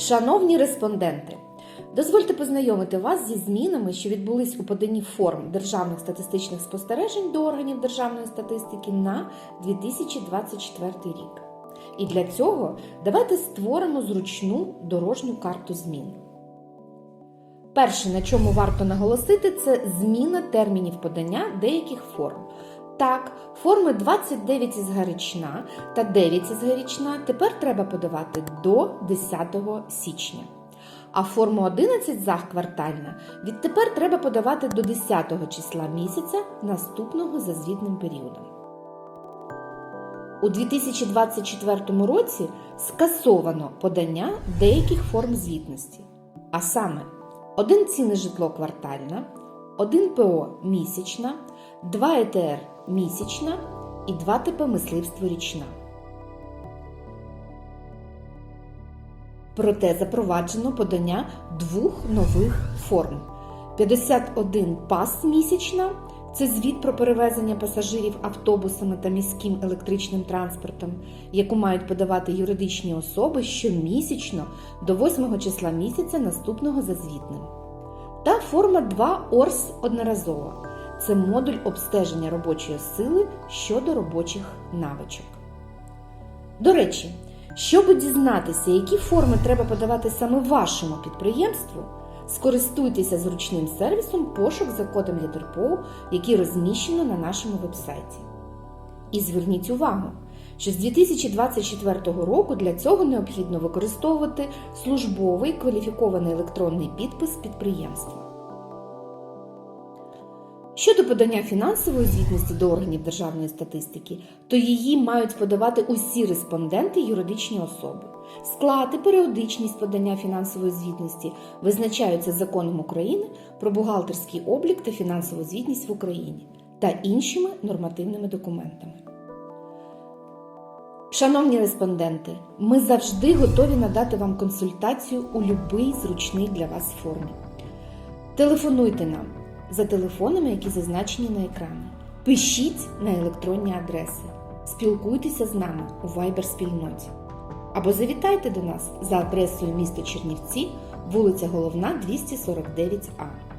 Шановні респонденти, дозвольте познайомити вас зі змінами, що відбулись у поданні форм державних статистичних спостережень до органів державної статистики на 2024 рік. І для цього давайте створимо зручну дорожню карту змін. Перше, на чому варто наголосити, це зміна термінів подання деяких форм. Так, форми 29 із Гарична та 9 із Гарична тепер треба подавати до 10 січня. А форму 11 захквартальна відтепер треба подавати до 10 числа місяця наступного за звітним періодом. У 2024 році скасовано подання деяких форм звітності, а саме один ціни житло квартальна, один ПО місячна, 2 ЕТР місячна і 2 ТП мисливство річна. Проте запроваджено подання двох нових форм: 51 пас місячна це звіт про перевезення пасажирів автобусами та міським електричним транспортом, яку мають подавати юридичні особи щомісячно до 8 числа місяця наступного за звітним. Та форма 2 ОРС одноразова це модуль обстеження робочої сили щодо робочих навичок. До речі, щоб дізнатися, які форми треба подавати саме вашому підприємству, скористуйтеся зручним сервісом пошук за кодом ЄДРПО, який розміщено на нашому вебсайті. І зверніть увагу, що з 2024 року для цього необхідно використовувати службовий кваліфікований електронний підпис підприємства. Щодо подання фінансової звітності до органів державної статистики, то її мають подавати усі респонденти юридичні особи. Склад і періодичність подання фінансової звітності визначаються законом України про бухгалтерський облік та фінансову звітність в Україні та іншими нормативними документами. Шановні респонденти, ми завжди готові надати вам консультацію у будь-який зручний для вас формі. Телефонуйте нам за телефонами, які зазначені на екрані. Пишіть на електронні адреси, спілкуйтеся з нами у Viber спільноті. Або завітайте до нас за адресою місто Чернівці, вулиця Головна, 249А.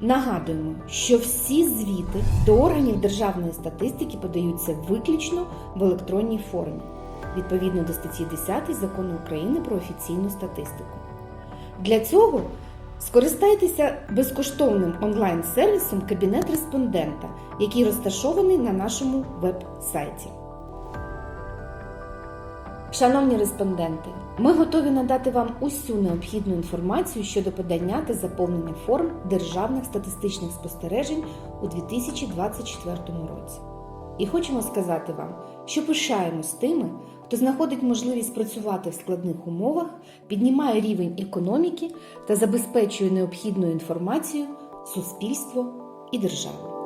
Нагадуємо, що всі звіти до органів державної статистики подаються виключно в електронній формі, відповідно до статті 10 Закону України про офіційну статистику. Для цього скористайтеся безкоштовним онлайн-сервісом Кабінет респондента, який розташований на нашому веб-сайті. Шановні респонденти, ми готові надати вам усю необхідну інформацію щодо подання та заповнення форм державних статистичних спостережень у 2024 році. І хочемо сказати вам, що пишаємось тими, хто знаходить можливість працювати в складних умовах, піднімає рівень економіки та забезпечує необхідною інформацією суспільство і державу.